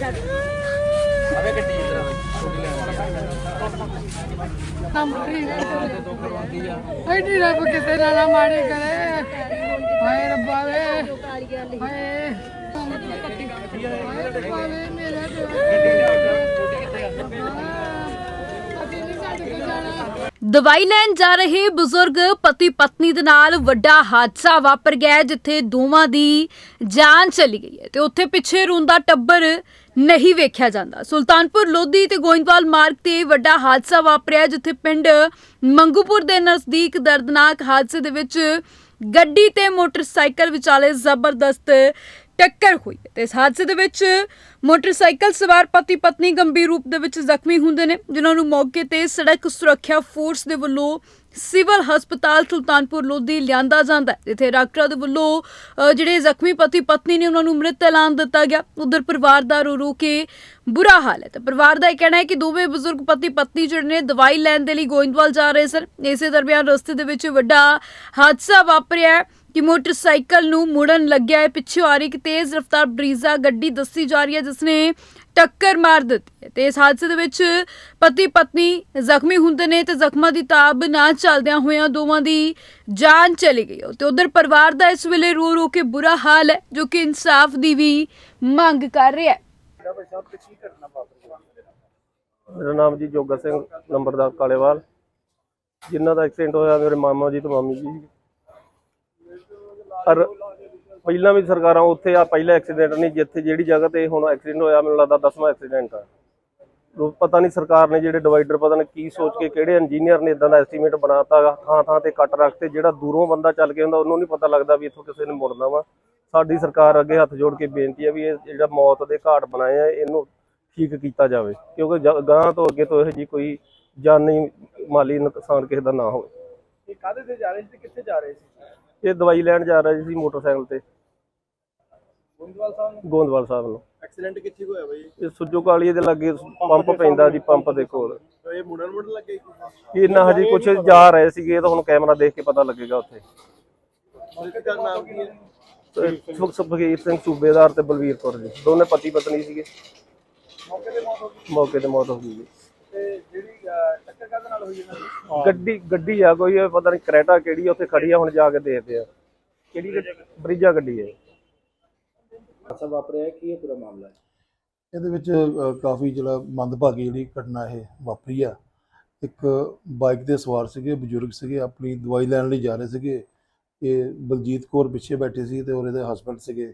ਆਵੇ ਗੱਡੀ ਇਧਰ ਛੋਟੀ ਐਡੀ ਰੱਬ ਕਿਸੇ ਨਾਲ ਨਾ। ਮਾੜੀ ਕਰੇ। ਹਾਏ ਰੱਬਾ ਵੇ। ਹਾਏ। ਹਾਏ ਰੱਬਾ ਵੇ ਮੇਰਾ ਅਸੀਂ ਨਹੀਂ ਛੱਡ ਕੇ ਜਾਣਾ। ਦਵਾਈ ਲੈਣ ਜਾ ਰਹੇ ਬਜ਼ੁਰਗ ਪਤੀ ਪਤਨੀ ਦੇ ਨਾਲ ਵੱਡਾ ਹਾਦਸਾ ਵਾਪਰ ਗਿਆ ਜਿੱਥੇ ਦੋਵਾਂ ਦੀ ਜਾਨ ਚਲੀ ਗਈ ਹੈ ਤੇ ਉੱਥੇ ਪਿੱਛੇ ਰੋਂਦਾ ਟੱਬਰ ਨਹੀਂ ਵੇਖਿਆ ਜਾਂਦਾ। ਸੁਲਤਾਨਪੁਰ, ਲੋਧੀ ਤੇ ਗੋਇੰਦਵਾਲ ਮਾਰਗ ਤੇ ਵੱਡਾ ਹਾਦਸਾ ਵਾਪਰਿਆ, ਜਿੱਥੇ ਪਿੰਡ ਮੰਗੂਪੁਰ ਦੇ ਨਜ਼ਦੀਕ ਦਰਦਨਾਕ ਹਾਦਸੇ ਦੇ ਵਿੱਚ ਗੱਡੀ ਤੇ ਮੋਟਰਸਾਈਕਲ ਵਿਚਾਲੇ ਜ਼ਬਰਦਸਤ ਟੱਕਰ ਹੋਈ ਹੈ। ਤੇ ਇਸ ਹਾਦਸੇ ਦੇ ਵਿੱਚ ਮੋਟਰਸਾਈਕਲ ਸਵਾਰ ਪਤੀ ਪਤਨੀ ਗੰਭੀਰ ਰੂਪ ਦੇ ਵਿੱਚ ਜ਼ਖਮੀ ਹੁੰਦੇ ਨੇ, ਜਿਨ੍ਹਾਂ ਨੂੰ ਮੌਕੇ ਤੇ ਸੜਕ ਸੁਰੱਖਿਆ ਫੋਰਸ ਦੇ ਵੱਲੋਂ ਸਿਵਲ ਹਸਪਤਾਲ ਸੁਲਤਾਨਪੁਰ ਲੋਧੀ ਲਿਆਂਦਾ ਜਾਂਦਾ ਹੈ, ਜਿੱਥੇ ਡਾਕਟਰਾਂ ਦੇ ਵੱਲੋਂ ਜਿਹੜੇ ਜ਼ਖਮੀ ਪਤੀ ਪਤਨੀ ਨੇ ਉਹਨਾਂ ਨੂੰ ਮ੍ਰਿਤ ਐਲਾਨ ਦਿੱਤਾ ਗਿਆ। ਉਧਰ ਪਰਿਵਾਰ ਦਾ ਰੋ ਰੋ ਕੇ ਬੁਰਾ ਹਾਲ ਹੈ। ਤੇ ਪਰਿਵਾਰ ਦਾ ਇਹ ਕਹਿਣਾ ਹੈ ਕਿ ਦੋਵੇਂ ਬਜ਼ੁਰਗ ਪਤੀ ਪਤਨੀ ਜਿਹੜੇ ਨੇ, ਦਵਾਈ ਲੈਣ ਦੇ ਲਈ ਗੋਇੰਦਵਾਲ ਜਾ ਰਹੇ ਸਨ। ਇਸੇ ਦਰਮਿਆਨ ਰਸਤੇ ਦੇ ਵਿੱਚ ਵੱਡਾ ਹਾਦਸਾ ਵਾਪਰਿਆ ਕਿ ਮੋਟਰਸਾਈਕਲ ਨੂੰ ਮੁੜਨ ਲੱਗਿਆ ਹੈ। ਪਿੱਛੇ ਆ ਰਹੀ ਇੱਕ ਤੇਜ਼ ਰਫ਼ਤਾਰ ਬਰੀਜ਼ਾ ਗੱਡੀ ਦੱਸੀ ਜਾ ਰਹੀ ਹੈ, ਜਿਸ ਨੇ ਟੱਕਰ ਮਾਰ ਦਿੱਤੀ ਹੈ। ਤੇ ਇਸ ਹਾਦਸੇ ਦੇ ਵਿੱਚ ਪਤੀ ਪਤਨੀ ਜ਼ਖਮੀ ਹੁੰਦੇ ਨੇ ਤੇ ਜ਼ਖਮਾਂ ਦੀ ਤਾਬ ਨਾ ਚੱਲਦਿਆਂ ਹੋਇਆਂ ਦੋਵਾਂ ਦੀ ਜਾਨ ਚਲੀ ਗਈ ਤੇ ਉਧਰ ਪਰਿਵਾਰ ਦਾ ਇਸ ਵੇਲੇ ਰੋ ਰੋ ਕੇ ਬੁਰਾ ਹਾਲ ਹੈ, ਜੋ ਕਿ ਇਨਸਾਫ ਦੀ ਵੀ ਮੰਗ ਕਰ ਰਿਹਾ ਹੈ। ਮੇਰਾ ਨਾਮ ਜੀ ਜੋਗਾ ਸਿੰਘ, ਨੰਬਰਦਾਰ ਕਾਲੇਵਾਲ। ਜਿਨ੍ਹਾਂ ਦਾ ਐਕਸੀਡੈਂਟ ਹੋਇਆ, ਮੇਰੇ ਮਾਮਾ ਜੀ ਤੇ ਮਾਮੀ ਜੀ। ਪਰ ਪਹਿਲਾਂ ਵੀ ਸਰਕਾਰਾਂ ਉੱਥੇ ਆ, ਪਹਿਲਾ ਐਕਸੀਡੈਂਟ ਨਹੀਂ, ਜਿੱਥੇ ਜਿਹੜੀ ਜਗ੍ਹਾ ਤੇ ਹੁਣ ਐਕਸੀਡੈਂਟ ਹੋਇਆ, ਮੈਨੂੰ ਲੱਗਦਾ 10ਵਾਂ ਐਕਸੀਡੈਂਟ ਆ। ਲੋ ਪਤਾ ਨਹੀਂ ਸਰਕਾਰ ਨੇ ਜਿਹੜੇ ਡਿਵਾਈਡਰ ਪਤਾ ਨਹੀਂ ਕੀ ਸੋਚ ਕੇ ਕਿਹੜੇ ਇੰਜੀਨੀਅਰ ਨੇ ਇਦਾਂ ਦਾ ਐਸਟੀਮੇਟ ਬਣਾਤਾ ਗਾ ਥਾਂ ਥਾਂ ਤੇ ਕੱਟ ਰੱਖਤੇ ਜਿਹੜਾ ਦੂਰੋਂ ਬੰਦਾ ਚੱਲ ਕੇ ਹੁੰਦਾ ਉਹਨੂੰ ਨਹੀਂ ਪਤਾ ਲੱਗਦਾ ਵੀ ਇੱਥੋਂ ਕਿਸੇ ਨੇ ਮੁੜਨਾ ਵਾ। ਸਾਡੀ ਸਰਕਾਰ ਅੱਗੇ ਹੱਥ ਜੋੜ ਕੇ ਬੇਨਤੀ ਹੈ ਵੀ ਇਹ ਜਿਹੜਾ ਮੌਤ ਦੇ ਘਾਟ ਬਣਾਏ ਆ, ਇਹਨੂੰ ਠੀਕ ਕੀਤਾ ਜਾਵੇ। ਕਿਉਂਕਿ ਜ- ਗਾਂਹ ਤੋਂ ਅੱਗੇ ਤੋਂ ਇਹੋ ਜੀ ਕੋਈ ਜਾਨੀ ਮਾਲੀ ਨੁਕਸਾਨ ਕਿਸੇ ਦਾ ਨਾ ਹੋਵੇ। ਇਹ ਕਾਹਦੇ ਤੇ ਜਾ ਰਹੇ ਸੀ ਤੇ ਕਿੱਥੇ ਜਾ ਰਹੇ ਸੀ? ਇਹ ਦਵਾਈ ਲੈਣ ਜਾ ਰਿਹਾ ਸੀ ਮੋਟਰਸਾਈਕਲ ਤੇ। ਗੋਇੰਦਵਾਲ ਸਾਹਿਬ ਨੂੰ? ਗੋਂਦਵਾਲ ਸਾਹਿਬ ਨੂੰ। ਐਕਸੀਡੈਂਟ ਕਿੱਥੇ ਕੁ ਹੋਇਆ ਬਾਈ? ਇਹ ਸੁੱਜੋ ਕਾਲੀਏ ਦੇ ਲਾਗੇ ਪੰਪ ਪੈਂਦਾ ਜੀ ਪੰਪ ਦੇ ਕੋਲ। ਇਹ ਮੁੰਡਨ ਮੁੰਡਨ ਲੱਗੇ ਇਹ ਨਾ ਹਜੇ ਕੁਝ ਜਾ ਰਹੇ ਸੀਗੇ ਇਹ ਤਾਂ ਹੁਣ ਕੈਮਰਾ ਦੇਖ ਕੇ ਪਤਾ ਲੱਗੇਗਾ ਉੱਥੇ। ਮੌਕੇ ਦਾ ਨਾਮ ਕੀ ਹੈ? ਤੇ ਸੁਖ ਸੁਖਬੀਰ ਸਿੰਘ ਸੂਬੇਦਾਰ ਤੇ ਬਲਵੀਰ ਕੌਰ ਜੀ। ਦੋਨੇ ਪਤੀ ਪਤਨੀ ਸੀਗੇ। ਮੌਕੇ ਤੇ ਮੌਤ ਹੋ ਗਈ। ਮੌਕੇ ਤੇ ਮੌਤ ਹੋ ਗਈ ਜੀ। ਤੇ ਜਿਹੜੀ ਅਹ, ਟੱਕਰ ਕਾਹਦੇ ਨਾਲ ਹੋਈ ਇਹਨਾਂ ਦੀ? ਗੱਡੀ ਗੱਡੀ ਆ ਕੋਈ ਇਹ ਪਤਾ ਨਹੀਂ ਕਰੇਟਾ ਕਿਹੜੀ ਆ ਉੱਥੇ ਖੜੀ ਆ ਹੁਣ ਜਾ ਕੇ ਦੇਖਦੇ ਆ। ਕਿਹੜੀ ਗੱਡੀ? ਬਰੀਜਾ ਗੱਡੀ। ਹੈ ਹਾਦਸਾ ਵਾਪਰਿਆ ਕੀ ਹੈ ਪੂਰਾ ਮਾਮਲਾ ਇਹਦੇ ਵਿੱਚ ਅ, ਕਾਫੀ ਜਿਹੜਾ ਮੰਦਭਾਗੀ ਜਿਹੜੀ ਘਟਨਾ ਇਹ ਵਾਪਰੀ ਆ। ਇੱਕ ਬਾਈਕ ਤੇ ਸਵਾਰ ਸੀਗੇ ਬਜ਼ੁਰਗ ਸੀਗੇ ਆਪਣੀ ਦਵਾਈ ਲੈਣ ਲਈ ਜਾ ਰਹੇ ਸੀਗੇ। ਇਹ ਬਲਜੀਤ ਕੌਰ ਪਿੱਛੇ ਬੈਠੇ ਸੀ ਤੇ ਉਹਦੇ ਹਸਬੰਡ ਸੀਗੇ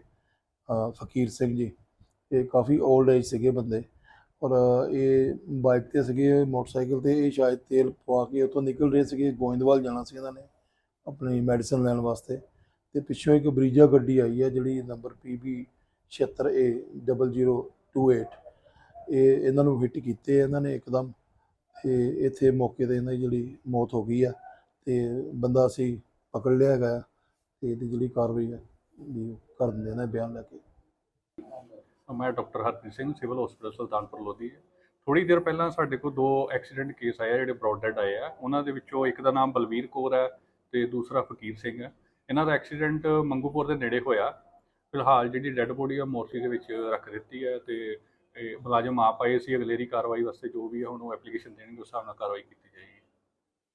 ਅ, ਫਕੀਰ ਸਿੰਘ ਜੀ। ਇਹ ਕਾਫੀ 올ਡ ਏਜ ਸੀਗੇ ਬੰਦੇ। ਔਰ ਇਹ ਬਾਈਕ ਤੇ ਸੀਗੇ, ਮੋਟਰਸਾਈਕਲ ਤੇ, ਇਹ ਸ਼ਾਇਦ ਤੇਲ ਪਵਾ ਕੇ ਉੱਥੋਂ ਨਿਕਲ ਰਹੇ ਸੀਗੇ, ਗੋਇੰਦਵਾਲ ਜਾਣਾ ਸੀ ਇਹਨਾਂ ਨੇ ਆਪਣੀ ਮੈਡੀਸਨ ਲੈਣ ਵਾਸਤੇ। ਤੇ ਪਿੱਛੋਂ ਇੱਕ ਬਰੀਜਾ ਗੱਡੀ ਆਈ ਹੈ, ਜਿਹੜੀ ਨੰਬਰ PB 76A 0028 ਇਹ ਇਹਨਾਂ ਨੂੰ ਹਿੱਟ ਕੀਤੇ, ਇਹਨਾਂ ਨੇ ਇੱਕਦਮ ਤੇ ਇੱਥੇ ਮੌਕੇ ਤੇ ਇਹਨਾਂ ਦੀ ਜਿਹੜੀ ਮੌਤ ਹੋ ਗਈ ਆ, ਤੇ ਬੰਦਾ ਅਸੀਂ ਪਕੜ ਲਿਆ ਹੈਗਾ ਆ, ਤੇ ਇਹਦੀ ਜਿਹੜੀ ਕਾਰਵਾਈ ਹੈ, ਵੀ ਉਹ ਕਰ ਦਿੰਦੇ ਨੇ ਬਿਆਨ ਲੈ ਕੇ। ਮੈਂ doctor Harpreet Singh, civil hospital Sultanpur, Lodhi ਥੋੜੀ ਦੇਰ ਪਹਿਲਾਂ ਸਾਡੇ ਕੋਲ ਦੋ ਐਕਸੀਡੈਂਟ ਕੇਸ ਆਏ ਆ, ਜਿਹੜੇ ਬ੍ਰੌਡ ਡੈਡ ਆਏ ਆ। ਉਹਨਾਂ ਦੇ ਵਿੱਚੋਂ ਇੱਕ ਦਾ ਨਾਮ ਬਲਵੀਰ ਕੌਰ ਹੈ ਤੇ ਦੂਸਰਾ ਫਕੀਰ ਸਿੰਘ ਹੈ। ਇਹਨਾਂ ਦਾ ਐਕਸੀਡੈਂਟ ਮੰਗੂਪੁਰ ਦੇ ਨੇੜੇ ਹੋਇਆ। ਫਿਲਹਾਲ ਜਿਹੜੀ ਡੈੱਡ ਬੋਡੀ ਆ ਮੋਰਚੀ ਦੇ ਵਿੱਚ ਰੱਖ ਦਿੱਤੀ ਹੈ ਤੇ ਇਹ ਮੁਲਾਜ਼ਮ ਆਪ ਆਏ ਸੀ। ਅਗਲੇਰੀ ਕਾਰਵਾਈ ਵਾਸਤੇ ਜੋ ਵੀ ਹੈ ਹੁਣ ਉਹ ਐਪਲੀਕੇਸ਼ਨ ਦੇਣਗੇ, ਉਸ ਹਿਸਾਬ ਨਾਲ ਕਾਰਵਾਈ ਕੀਤੀ ਜਾਏਗੀ।